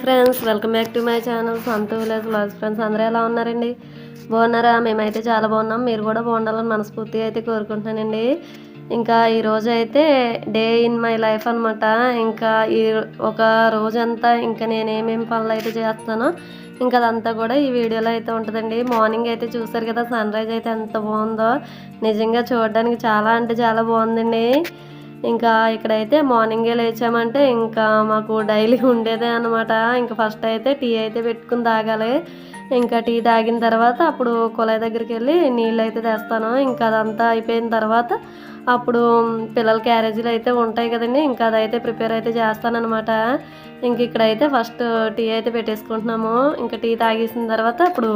Hi friends welcome back to my channel Santhu village vlogs friends అందరూ ఎలా ఉన్నారండి? బాగున్నారా? మేమైతే చాలా బాగున్నాం. మీరు కూడా బాగుండాలని మనస్ఫూర్తిగా అయితే కోరుకుంటున్నానండి. ఇంకా ఈరోజు అయితే డే ఇన్ మై లైఫ్ అనమాట ఇంకా ఈ ఒక రోజంతా ఇంకా నేను ఏమేమి పనులు అయితే చేస్తానో ఇంకా అదంతా కూడా ఈ వీడియోలో అయితే ఉంటుందండి. మార్నింగ్ అయితే చూసారు కదా సన్ రైజ్ అయితే ఎంత బాగుందో. నిజంగా చూడడానికి చాలా అంటే చాలా బాగుందండి. ఇంకా ఇక్కడైతే మార్నింగే లేచామంటే ఇంకా మాకు డైలీ ఉండేదే అనమాట ఇంకా ఫస్ట్ అయితే టీ అయితే పెట్టుకుని తాగాలి. ఇంకా టీ తాగిన తర్వాత అప్పుడు కుళాయి దగ్గరికి వెళ్ళి నీళ్ళు అయితే తెస్తాను. ఇంకా అదంతా అయిపోయిన తర్వాత అప్పుడు పిల్లల క్యారేజీలు అయితే ఉంటాయి కదండి. ఇంకా అదైతే ప్రిపేర్ అయితే చేస్తానమాట ఇంక ఇక్కడైతే ఫస్ట్ టీ అయితే పెట్టేసుకుంటున్నాము. ఇంకా టీ తాగేసిన తర్వాత అప్పుడు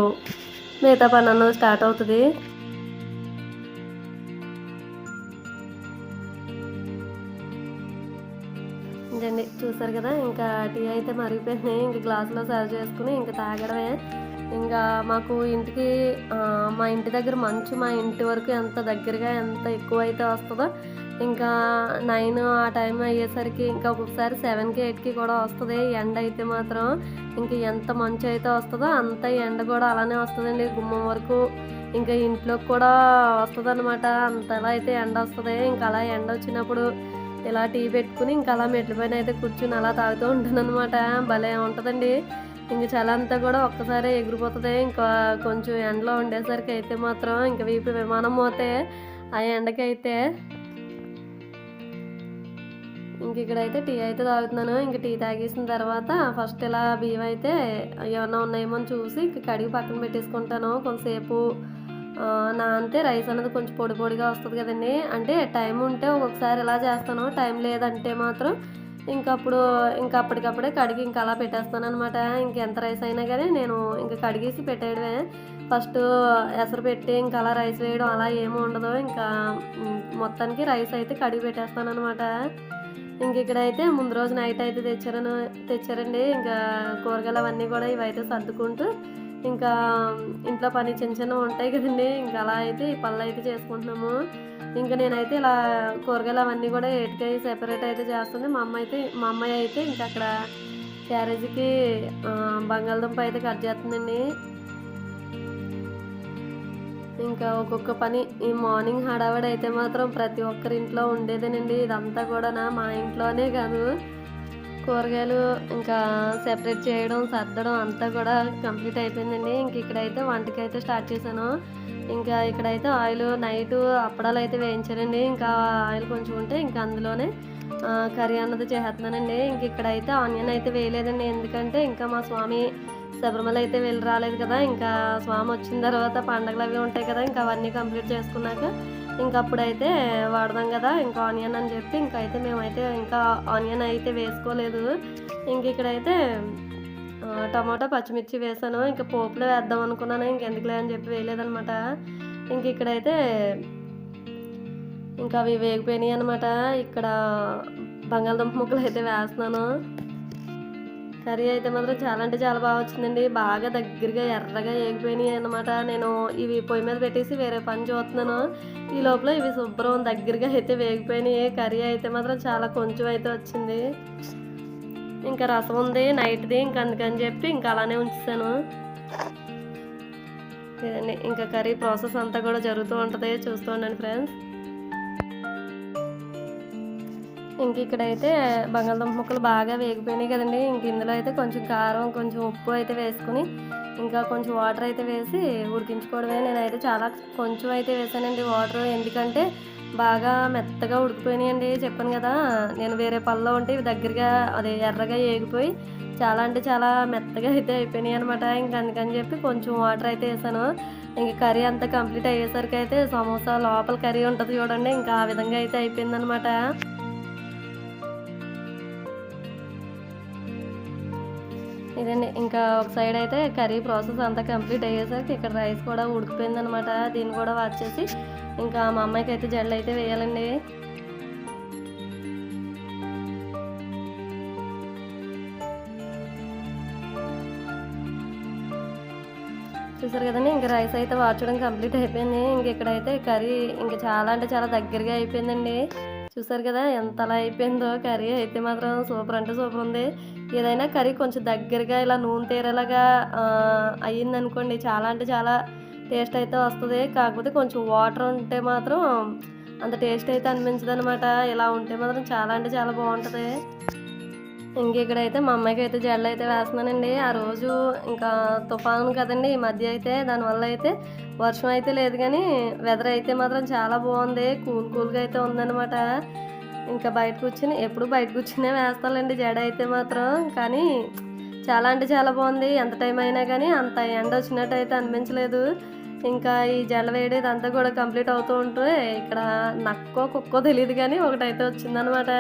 మిగతా పని స్టార్ట్ అవుతుంది. అండి చూసారు కదా? ఇంకా టీ అయితే మరిగిపోయినాయి ఇంకా గ్లాసులో సర్వ్ చేసుకుని ఇంకా తాగడమే. ఇంకా మాకు ఇంటికి మా ఇంటి దగ్గర మంచు మా ఇంటి వరకు ఎంత దగ్గరగా ఎంత ఎక్కువ అయితే వస్తుందో ఇంకా నైన్ ఆ టైం అయ్యేసరికి ఇంకా ఒక్కొక్కసారి సెవెన్కి ఎయిట్కి కూడా వస్తుంది. ఎండ అయితే మాత్రం ఇంకా ఎంత మంచు అయితే వస్తుందో అంత ఎండ కూడా అలానే వస్తుందండి. గుమ్మం వరకు ఇంకా ఇంట్లోకి కూడా వస్తుంది అనమాట అంతలా అయితే ఎండ వస్తుంది. ఇంకా అలా ఎండ వచ్చినప్పుడు ఇలా టీ పెట్టుకుని ఇంకా అలా మెట్ల పైన అయితే కూర్చుని అలా తాగుతూ ఉంటాను అనమాట భలే ఉంటుందండి. ఇంక చాలా అంతా కూడా ఒక్కసారి ఎగిరిపోతుంది. ఇంకా కొంచెం ఎండలో ఉండేసరికి అయితే మాత్రం ఇంకా వీపు విమానం పోతే ఆ ఎండకైతే ఇంక ఇక్కడైతే టీ అయితే తాగుతున్నాను. ఇంక టీ తాగేసిన తర్వాత ఫస్ట్ ఇలా బియ్యం అయితే ఏమన్నా ఉన్నాయేమో అని చూసి ఇంక కడిగి పక్కన పెట్టేసుకుంటాను. కొంతసేపు నా అంతే రైస్ అనేది కొంచెం పొడి పొడిగా వస్తుంది కదండి. అంటే టైం ఉంటే ఒక్కొక్కసారి ఇలా చేస్తాను టైం లేదంటే మాత్రం ఇంకా అప్పుడు ఇంకా అప్పటికప్పుడే కడిగి ఇంకా అలా పెట్టేస్తాను అనమాట ఇంకెంత రైస్ అయినా కానీ నేను ఇంకా కడిగేసి పెట్టేయడమే. ఫస్ట్ ఎసరు పెట్టి ఇంకా అలా రైస్ వేయడం అలా ఏమీ ఉండదు. ఇంకా మొత్తానికి రైస్ అయితే కడిగి పెట్టేస్తాను అనమాట ఇంక ఇక్కడైతే ముందు రోజు నైట్ అయితే తెచ్చారను తెచ్చారండి. ఇంకా కూరగాయలు అవన్నీ కూడా ఇవైతే సర్దుకుంటూ ఇంకా ఇంట్లో పని చిన్న చిన్నవి ఉంటాయి కదండి. ఇంకా అలా అయితే ఈ పనులు అయితే చేసుకుంటున్నాము. ఇంకా నేనైతే ఇలా కూరగాయలు అవన్నీ కూడా ఏటికాయ సెపరేట్ అయితే చేస్తుంది. మా అమ్మ అయితే మా అమ్మాయి అయితే ఇంకా అక్కడ క్యారేజీకి బంగాళదుంప అయితే కట్ చేస్తుందండి. ఇంకా ఒక్కొక్క పని ఈ మార్నింగ్ హడావిడి అయితే మాత్రం ప్రతి ఒక్కరి ఇంట్లో ఉండేదేనండి. ఇదంతా కూడా మా ఇంట్లోనే కాదు. కూరగాయలు ఇంకా సెపరేట్ చేయడం సర్దడం అంతా కూడా కంప్లీట్ అయిపోయిందండి. ఇంక ఇక్కడైతే వంటకి అయితే స్టార్ట్ చేశాను. ఇంకా ఇక్కడైతే ఆయిల్ నైట్ అప్పడాలు అయితే వేయించానండి ఇంకా ఆయిల్ కొంచెం ఉంటే ఇంకా అందులోనే కర్రీ అన్నది చేస్తున్నానండి ఇంక ఇక్కడైతే ఆనియన్ అయితే వేయలేదండి. ఎందుకంటే ఇంకా మా స్వామి శబరిమల అయితే వెళ్ళి రాలేదు కదా. ఇంకా స్వామి వచ్చిన తర్వాత పండగలు అవి ఉంటాయి కదా. ఇంకా అవన్నీ కంప్లీట్ చేసుకున్నాక ఇంకా అప్పుడైతే వాడదాం కదా ఇంకా ఆనియన్ అని చెప్పి ఇంకా అయితే మేమైతే ఇంకా ఆనియన్ అయితే వేసుకోలేదు. ఇంక ఇక్కడైతే ఆ, టమాటా పచ్చిమిర్చి వేసాను. ఇంకా పోపులో వేద్దాం అనుకున్నాను. ఇంకెందుకులే అని చెప్పి వేయలేదనమాట ఇంక ఇక్కడైతే ఇంకా అవి వేగిపోయినాయి అనమాట ఇక్కడ బంగాళదుంప ముక్కలు అయితే వేస్తున్నాను. కర్రీ అయితే మాత్రం చాలా అంటే చాలా బాగా వచ్చిందండి. బాగా దగ్గరగా ఎర్రగా వేగిపోయినాయి అనమాట నేను ఇవి పొయ్యి మీద పెట్టేసి వేరే పని చూస్తున్నాను. ఈ లోపల ఇవి శుభ్రం దగ్గరగా అయితే వేగిపోయినాయి. కర్రీ అయితే మాత్రం చాలా కొంచెం అయితే వచ్చింది. ఇంకా రసం ఉంది నైట్ది ఇంకా అందుకని చెప్పి ఇంకా అలానే ఉంచాను ఇదండి. ఇంకా కర్రీ ప్రాసెస్ అంతా కూడా జరుగుతూ ఉంటుంది. చూస్తూ ఉండండి ఫ్రెండ్స్. ఇంక ఇక్కడైతే బంగాళదుంప ముక్కలు బాగా వేగిపోయినాయి కదండి. ఇంక ఇందులో అయితే కొంచెం కారం కొంచెం ఉప్పు అయితే వేసుకుని ఇంకా కొంచెం వాటర్ అయితే వేసి ఉడికించుకోవడమే. నేనైతే చాలా కొంచెం అయితే వేసానండి వాటర్. ఎందుకంటే బాగా మెత్తగా ఉడికిపోయినాయండి. చెప్పాను కదా నేను వేరే పళ్ళలో ఉంటే ఇవి దగ్గరగా అదే ఎర్రగా ఏగిపోయి చాలా అంటే చాలా మెత్తగా అయితే అయిపోయినాయి అనమాట ఇంకా అందుకని చెప్పి కొంచెం వాటర్ అయితే వేసాను. ఇంక కర్రీ అంతా కంప్లీట్ అయ్యేసరికి అయితే సమోసా లోపల కర్రీ ఉంటుంది చూడండి. ఇంకా ఆ విధంగా అయితే అయిపోయిందనమాట ఇదండి. ఇంకా ఒక సైడ్ అయితే కర్రీ ప్రాసెస్ అంతా కంప్లీట్ అయ్యేసరికి ఇక్కడ రైస్ కూడా ఉడికిపోయింది అనమాట దీన్ని కూడా వచ్చేసి ఇంకా మా అమ్మాయికి అయితే జెల్ అయితే వేయాలండి. చూసారు కదండి ఇంకా రైస్ అయితే వార్చడం కంప్లీట్ అయిపోయింది. ఇంక ఇక్కడైతే కర్రీ ఇంకా చాలా అంటే చాలా దగ్గరగా అయిపోయిందండి. చూసారు కదా ఎంత అలా అయిపోయిందో కర్రీ అయితే మాత్రం సూపర్ అంటే సూపర్ ఉంది. ఏదైనా కర్రీ కొంచెం దగ్గరగా ఇలా నూనె తేరేలాగా అయ్యిందనుకోండి చాలా అంటే చాలా టేస్ట్ అయితే వస్తుంది. కాకపోతే కొంచెం వాటర్ ఉంటే మాత్రం అంత టేస్ట్ అయితే అనిపించదు అనమాట ఇలా ఉంటే మాత్రం చాలా అంటే చాలా బాగుంటుంది. ఇంక ఇక్కడైతే మా అమ్మాయికి అయితే జడలు అయితే వేస్తున్నానండి. ఆ రోజు ఇంకా తుఫాను కదండి ఈ మధ్య అయితే దానివల్ల అయితే వర్షం అయితే లేదు కానీ వెదర్ అయితే మాత్రం చాలా బాగుంది. కూల్ కూల్గా అయితే ఉందన్నమాట. ఇంకా బయట కూర్చుని ఎప్పుడు బయట కూర్చునే వేస్తానండి జడ అయితే మాత్రం. కానీ చాలా అంటే చాలా బాగుంది. ఎంత టైం అయినా కానీ అంత ఎండ వచ్చినట్టు అయితే అనిపించలేదు. ఇంకా ఈ జడ వేడి ఇదంతా కూడా కంప్లీట్ అవుతూ ఉంటే ఇక్కడ నక్కో కుక్కో తెలియదు కానీ ఒకటైతే వచ్చిందనమాట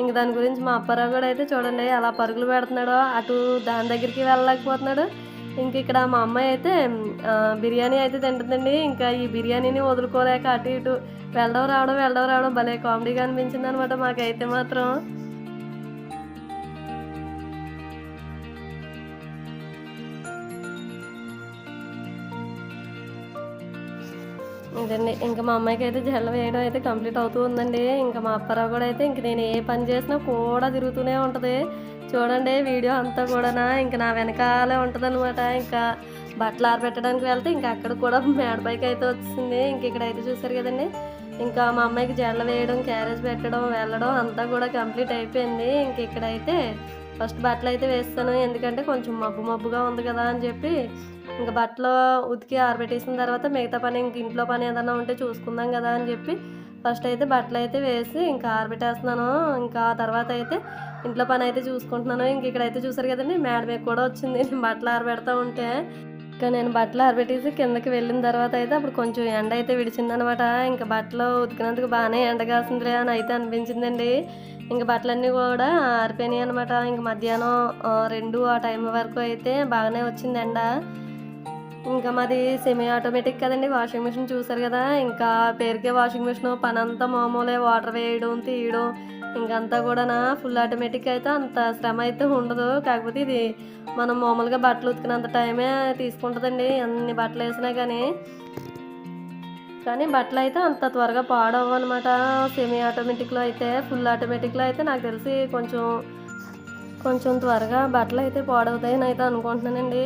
ఇంక దాని గురించి మా అప్పారావు కూడా అయితే చూడండి అలా పరుగులు పెడుతున్నాడో అటు దాని దగ్గరికి వెళ్ళలేకపోతున్నాడు. ఇంక ఇక్కడ మా అమ్మాయి అయితే బిర్యానీ అయితే తింటుందండి. ఇంకా ఈ బిర్యానీని వదులుకోలేక అటు ఇటు వెళ్ళడం రావడం వెళ్ళడం రావడం భలే కామెడీగా అనిపించింది అనమాట మాకైతే మాత్రం. ఇదండి. ఇంకా మా అమ్మాయికి అయితే జల్ల వేయడం అయితే కంప్లీట్ అవుతూ ఉందండి. ఇంకా మా అప్పారావు కూడా అయితే ఇంక నేను ఏ పని చేసినా కూడా తిరుగుతూనే ఉంటుంది. చూడండి వీడియో అంతా కూడా ఇంకా నా వెనకాలే ఉంటుందన్నమాట. ఇంకా బట్టలు ఆరబెట్టడానికి వెళ్తే ఇంకా అక్కడ కూడా మేడపైకి అయితే వచ్చింది ఇంక ఇక్కడైతే చూసారు కదండి? ఇంకా మా అమ్మాయికి జడలు వేయడం క్యారేజ్ పెట్టడం వెళ్ళడం అంతా కూడా కంప్లీట్ అయిపోయింది. ఇంక ఇక్కడైతే ఫస్ట్ బట్టలు అయితే వేస్తాను. ఎందుకంటే కొంచెం మబ్బు మబ్బుగా ఉంది కదా అని చెప్పి ఇంకా బట్టలు ఉతికి ఆరబెట్టేసిన తర్వాత మిగతా పని ఇంక ఇంట్లో పని ఏదైనా ఉంటే చూసుకుందాం కదా అని చెప్పి ఫస్ట్ అయితే బట్టలు అయితే వేసి ఇంకా ఆరబెట్టేస్తున్నాను. ఇంకా తర్వాత అయితే ఇంట్లో పని అయితే చూసుకుంటున్నాను. ఇంక ఇక్కడైతే చూసారు కదండి మేడం కూడా వచ్చింది. బట్టలు ఆరబెడతా ఉంటే. ఇంకా నేను బట్టలు ఆరబెట్టేసి కిందకి వెళ్ళిన తర్వాత అయితే అప్పుడు కొంచెం ఎండ అయితే విడిచిందనమాట. ఇంకా బట్టలు ఉతికినందుకు బాగానే ఎండ కాసిందిలే అని అయితే అనిపించిందండి. ఇంకా బట్టలన్నీ కూడా ఆరిపోయినాయి అనమాట. ఇంక మధ్యాహ్నం రెండు ఆ టైం వరకు అయితే బాగానే వచ్చింది ఎండ. ఇంకా మాది సెమీ ఆటోమేటిక్ కదండి వాషింగ్ మిషన్ చూసారు కదా ఇంకా పేరుకే వాషింగ్ మిషన్ పని అంతా మామూలే వాటర్ వేయడం తీయడం ఇంకంతా కూడా ఫుల్ ఆటోమేటిక్ అయితే అంత శ్రమ అయితే ఉండదు. కాకపోతే ఇది మనం మామూలుగా బట్టలు ఉతికినంత టైమే తీసుకుంటుందండి అన్ని బట్టలు వేసినా కానీ కానీ బట్టలు అయితే అంత త్వరగా పాడవు అనమాట సెమీ ఆటోమేటిక్లో అయితే ఫుల్ ఆటోమేటిక్లో అయితే నాకు తెలిసి కొంచెం కొంచెం త్వరగా బట్టలు అయితే పాడవుతాయని అయితే అనుకుంటున్నానండి.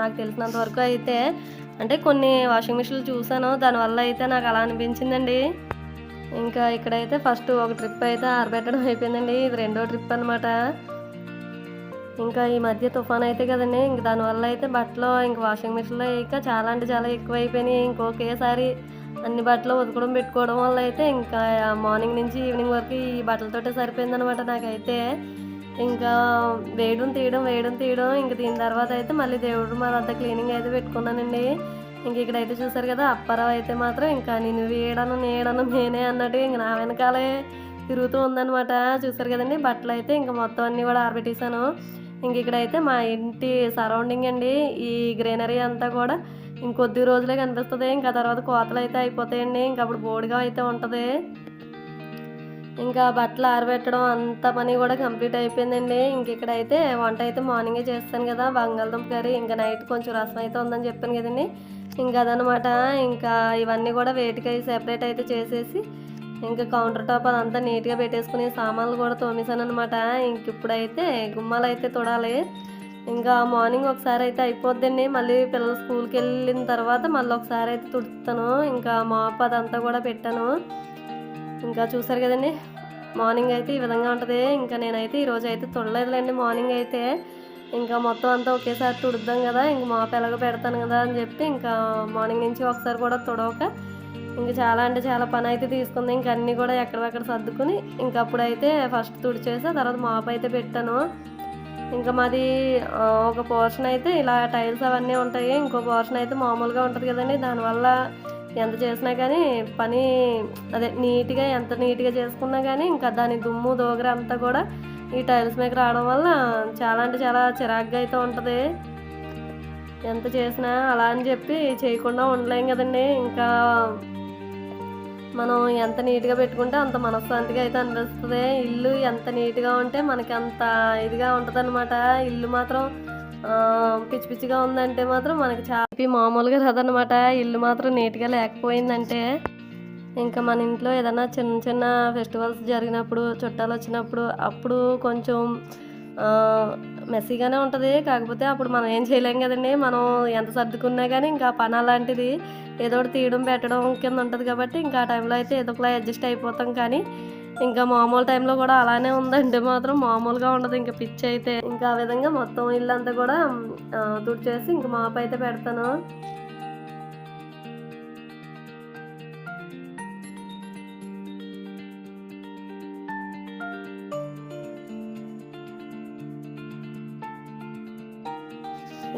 నాకు తెలిసినంత వరకు అయితే అంటే కొన్ని వాషింగ్ మిషన్లు చూసాను దానివల్ల అయితే నాకు అలా అనిపించిందండి. ఇంకా ఇక్కడైతే ఫస్ట్ ఒక ట్రిప్ అయితే ఆరబెట్టడం అయిపోయిందండి. ఇది రెండో ట్రిప్ అనమాట ఇంకా ఈ మధ్య తుఫాన్ అయితే కదండి ఇంక దానివల్ల అయితే బట్టలు ఇంక వాషింగ్ మిషన్లో ఇంకా చాలా అంటే చాలా ఎక్కువ అయిపోయినాయి ఇంకొకేసారి అన్ని బట్టలు ఉతకడం పెట్టుకోవడం వల్ల అయితే ఇంకా మార్నింగ్ నుంచి ఈవినింగ్ వరకు ఈ బట్టలతోటే సరిపోయిందనమాట నాకైతే. ఇంకా వేయడం తీయడం వేయడం తీయడం ఇంక దీని తర్వాత అయితే మళ్ళీ దేవుడు మాదంతా క్లీనింగ్ అయితే పెట్టుకున్నానండి. ఇంక ఇక్కడైతే చూసారు కదా అప్పారావు అయితే మాత్రం ఇంకా నేను వేయడను నేయడను నేనే అన్నట్టు ఇంక నా వెనకాలే తిరుగుతూ ఉందనమాట చూసారు కదండి బట్టలు అయితే ఇంకా మొత్తం అన్నీ కూడా ఆరబెట్టేశాను. ఇంక ఇక్కడైతే మా ఇంటి సరౌండింగ్ అండి ఈ గ్రీనరీ అంతా కూడా ఇంకొద్ది రోజులే కనిపిస్తుంది. ఇంకా తర్వాత కోతలు అయితే అయిపోతాయండి ఇంకా అప్పుడు బోడిగా అయితే ఉంటుంది. ఇంకా బట్టలు ఆరబెట్టడం అంత పని కూడా కంప్లీట్ అయిపోయిందండి. ఇంక ఇక్కడైతే వంట అయితే మార్నింగే చేస్తాను కదా బంగాళదుంప కర్రీ ఇంకా నైట్ కొంచెం రసం అయితే ఉందని చెప్పాను కదండి. ఇంకా అదనమాట ఇంకా ఇవన్నీ కూడా వేటికై సెపరేట్ అయితే చేసేసి ఇంకా కౌంటర్ టాప్ అదంతా నీట్గా పెట్టేసుకుని సామాన్లు కూడా తోమేశాను అనమాట ఇంక ఇప్పుడైతే గుమ్మాలు అయితే తొడాలి. ఇంకా మార్నింగ్ ఒకసారి అయితే అయిపోద్దండి. మళ్ళీ పిల్లలు స్కూల్కి వెళ్ళిన తర్వాత మళ్ళీ ఒకసారి అయితే తుడుస్తాను. ఇంకా మాప్ అదంతా కూడా పెట్టాను. ఇంకా చూసారు కదండి మార్నింగ్ అయితే ఈ విధంగా ఉంటుంది. ఇంకా నేనైతే ఈరోజు అయితే తుడలేదులేండి మార్నింగ్ అయితే. ఇంకా మొత్తం అంతా ఒకేసారి తుడుద్దాం కదా ఇంక మా పిల్లగ పెడతాను కదా అని చెప్పి ఇంకా మార్నింగ్ నుంచి ఒకసారి కూడా తుడవక ఇంకా చాలా అంటే చాలా పని అయితే తీసుకుంది. ఇంకా అన్నీ కూడా ఎక్కడెక్కడ సర్దుకుని ఇంకా అప్పుడైతే ఫస్ట్ తుడిచేసి తర్వాత మాపు అయితే పెట్టాను. ఇంకా మాది ఒక పోర్షన్ అయితే ఇలా టైల్స్ అవన్నీ ఉంటాయి. ఇంకో పోర్షన్ అయితే మామూలుగా ఉంటుంది కదండి దానివల్ల ఎంత చేసినా కానీ పని అదే నీట్గా ఎంత నీట్గా చేసుకున్నా కానీ ఇంకా దాని దుమ్ము దోగర అంతా కూడా ఈ టైల్స్ మీద రావడం వల్ల చాలా అంటే చాలా చిరాగ్గా అయితే ఉంటుంది. ఎంత చేసినా అలా అని చెప్పి చేయకుండా ఉండలేం కదండి. ఇంకా మనం ఎంత నీట్గా పెట్టుకుంటే అంత మనశ్శాంతిగా అయితే అనిపిస్తుంది. ఇల్లు ఎంత నీట్గా ఉంటే మనకి అంత ఇదిగా ఉంటుంది ఇల్లు మాత్రం పిచ్చి పిచ్చిగా ఉందంటే మాత్రం మనకి చాలా మామూలుగా రాదనమాట ఇల్లు మాత్రం నీట్గా లేకపోయిందంటే ఇంకా మన ఇంట్లో ఏదైనా చిన్న చిన్న ఫెస్టివల్స్ జరిగినప్పుడు చుట్టాలు వచ్చినప్పుడు అప్పుడు కొంచెం మెస్సీగానే ఉంటుంది. కాకపోతే అప్పుడు మనం ఏం చేయలేం కదండి. మనం ఎంత సర్దుకున్నా కానీ ఇంకా పని అలాంటిది ఏదో ఒకటి తీయడం పెట్టడం కింద ఉంటుంది కాబట్టి ఇంకా ఆ టైంలో అయితే ఏదో ఒకలా అడ్జస్ట్ అయిపోతాం కానీ ఇంకా మామూలు టైంలో కూడా అలానే ఉందండి. మాత్రం మామూలుగా ఉండదు. ఇంకా పిచ్చి అయితే ఇంకా ఆ విధంగా మొత్తం ఇల్లంతా కూడా తుడిచేసి ఇంకా మాపు అయితే పెడతాను.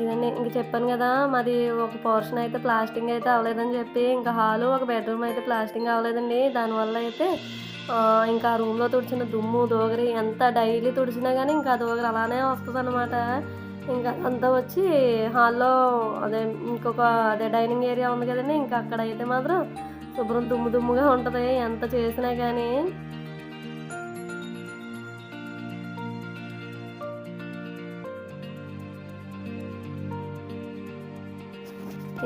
ఇదండి. ఇంక చెప్పాను కదా మాది ఒక పోర్షన్ అయితే ప్లాస్టింగ్ అయితే అవ్వలేదని చెప్పి ఇంకా హాలు ఒక బెడ్రూమ్ అయితే ప్లాస్టింగ్ అవ్వలేదండి. దానివల్ల అయితే ఇంకా రూమ్లో తుడిచిన దుమ్ము దోగరి ఎంత డైలీ తుడిచినా కానీ ఇంకా ఆ దోగరి అలానే వస్తుంది అనమాట ఇంకా అంతా వచ్చి హాల్లో అదే ఇంకొక అదే డైనింగ్ ఏరియా ఉంది కదండి ఇంకా అక్కడ అయితే మాత్రం శుభ్రం దుమ్ము దుమ్ముగా ఉంటుంది. ఎంత చేసినా కానీ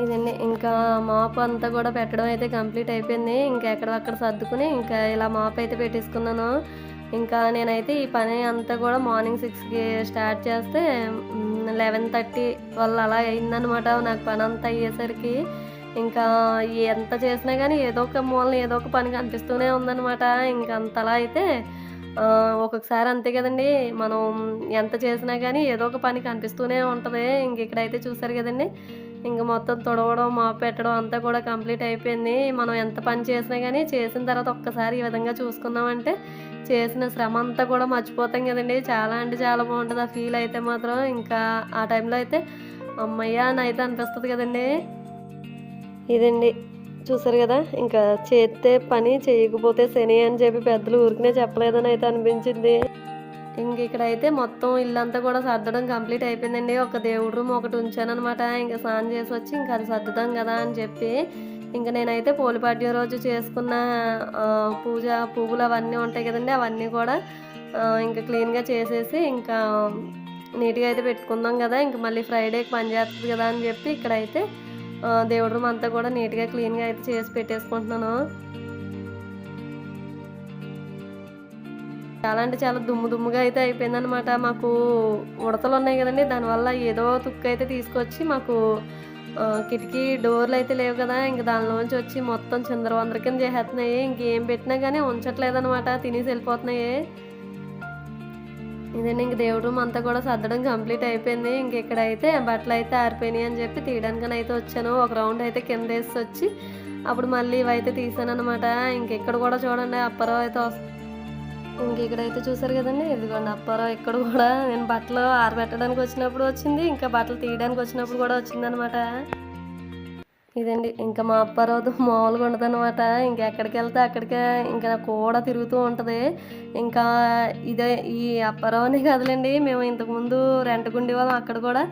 ఇదండి ఇంకా మాప్ అంతా కూడా పెట్టడం అయితే కంప్లీట్ అయిపోయింది. ఇంకా ఎక్కడక్కడ సర్దుకుని ఇంకా ఇలా మాప్ అయితే పెట్టేసుకున్నాను. ఇంకా నేనైతే ఈ పని అంతా కూడా మార్నింగ్ సిక్స్కి స్టార్ట్ చేస్తే లెవెన్ థర్టీ వల్ల అలా అయిందనమాట నాకు పని అంతా అయ్యేసరికి. ఇంకా ఎంత చేసినా కానీ ఏదో ఒక మూలన ఏదో ఒక పని కనిపిస్తూనే ఉందన్నమాట. ఇంకా అంతలా అయితే ఒక్కొక్కసారి అంతే కదండి. మనం ఎంత చేసినా కానీ ఏదో ఒక పని కనిపిస్తూనే ఉంటుంది. ఇంక ఇక్కడైతే చూసారు కదండి. ఇంకా మొత్తం తుడవడం మాపు పెట్టడం అంతా కూడా కంప్లీట్ అయిపోయింది. మనం ఎంత పని చేసినా కానీ చేసిన తర్వాత ఒక్కసారి ఈ విధంగా చూసుకున్నామంటే చేసిన శ్రమ అంతా కూడా మర్చిపోతాం కదండి. చాలా అంటే చాలా బాగుంటుంది ఆ ఫీల్ అయితే మాత్రం. ఇంకా ఆ టైంలో అయితే అమ్మయ్య అని అయితే అనిపిస్తుంది కదండి. ఇదండి. చూసారు కదా? ఇంకా చేస్తే పని చేయకపోతే శని అని చెప్పి పెద్దలు ఊరికనే చెప్పలేదని అయితే అనిపించింది. ఇంక ఇక్కడైతే మొత్తం ఇల్లంతా కూడా సర్దడం కంప్లీట్ అయిపోయిందండి. ఒక దేవుడు రూమ్ ఒకటి ఉంచాను అనమాట ఇంకా స్నానం చేసి వచ్చి ఇంకా అది సర్దుదాం కదా అని చెప్పి ఇంకా నేనైతే పోలిపాడ్యం రోజు చేసుకున్న పూజ పువ్వులు అవన్నీ ఉంటాయి కదండి. అవన్నీ కూడా ఇంకా క్లీన్గా చేసేసి ఇంకా నీట్గా అయితే పెట్టుకుందాం కదా. ఇంకా మళ్ళీ ఫ్రైడేకి పని చేస్తుంది కదా అని చెప్పి ఇక్కడైతే దేవుడు రూమ్ అంతా కూడా నీట్గా క్లీన్గా అయితే చేసి పెట్టేసుకుంటున్నాను. చాలా అంటే చాలా దుమ్ము దుమ్ముగా అయితే అయిపోయిందనమాట మాకు ఉడతలు ఉన్నాయి కదండి దానివల్ల ఏదో తుక్కు అయితే తీసుకొచ్చి మాకు కిటికీ డోర్లు అయితే లేవు కదా ఇంక దానిలోంచి వచ్చి మొత్తం చిందరవందర కింద చేసేస్తున్నాయి ఇంకేం పెట్టినా కానీ ఉంచట్లేదనమాట తినేసి వెళ్ళిపోతున్నాయి. ఇదండి ఇంక దేవుడు రూమ్ అంతా కూడా సర్దడం కంప్లీట్ అయిపోయింది. ఇంక ఇక్కడైతే బట్టలు అయితే ఆరిపోయినాయి అని చెప్పి తీయడానికని అయితే వచ్చాను. ఒక రౌండ్ అయితే కింద వేసి వచ్చి అప్పుడు మళ్ళీ ఇవైతే తీసాను అనమాట ఇంక ఇక్కడ కూడా చూడండి అప్పరం అయితే వస్తుంది ఇంక ఇక్కడైతే చూసారు కదండి? ఇదిగోండి అప్పారావు ఇక్కడ కూడా నేను బట్టలు ఆరబెట్టడానికి వచ్చినప్పుడు వచ్చింది ఇంకా బట్టలు తీయడానికి వచ్చినప్పుడు కూడా వచ్చిందనమాట. ఇదండి ఇంకా మా అప్పారావుతో మామూలుగా ఉండదు అనమాట ఇంకా ఎక్కడికి వెళ్తే అక్కడికే ఇంకా కూడా తిరుగుతూ ఉంటుంది. ఇంకా ఇదే ఈ అప్పారావునే కదలండి మేము ఇంతకుముందు రెంట్కి ఉండేవాళ్ళం అక్కడ కూడా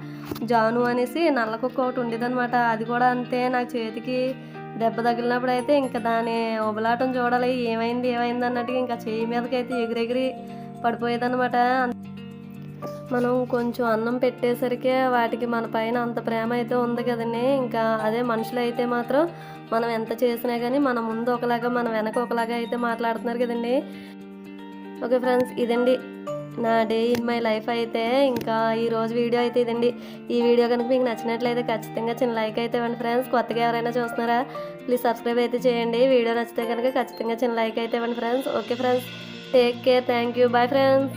జాను అనేసి నల్ల కుక్క ఒకటి ఉండేదన్నమాట అది కూడా అంతే నాకు చేతికి దెబ్బ తగిలినప్పుడు అయితే ఇంకా దాని ఉబలాటం చూడాలి. ఏమైంది ఏమైంది అన్నట్టుగా ఇంకా చేయి మీదకి అయితే ఎగిరెగిరి పడిపోయేదన్నమాట. మనం కొంచెం అన్నం పెట్టేసరికి వాటికి మన పైన అంత ప్రేమ అయితే ఉంది కదండి. ఇంకా అదే మనుషులు అయితే మాత్రం మనం ఎంత చేసినా కానీ మన ముందు ఒకలాగా మన వెనక ఒకలాగా అయితే మాట్లాడుతున్నారు కదండి. ఓకే ఫ్రెండ్స్ ఇదండి నా డే ఇన్ మై లైఫ్ అయితే ఇంకా ఈరోజు వీడియో అయితే ఇదండి. ఈ వీడియో కనుక మీకు నచ్చినట్లయితే ఖచ్చితంగా చిన్న లైక్ అయితే ఇవ్వండి ఫ్రెండ్స్. కొత్తగా ఎవరైనా చూస్తున్నారా ప్లీజ్ సబ్స్క్రైబ్ అయితే చేయండి. వీడియో నచ్చితే కనుక ఖచ్చితంగా చిన్న లైక్ అయితే ఇవ్వండి friends. Okay friends take care thank you. Bye friends.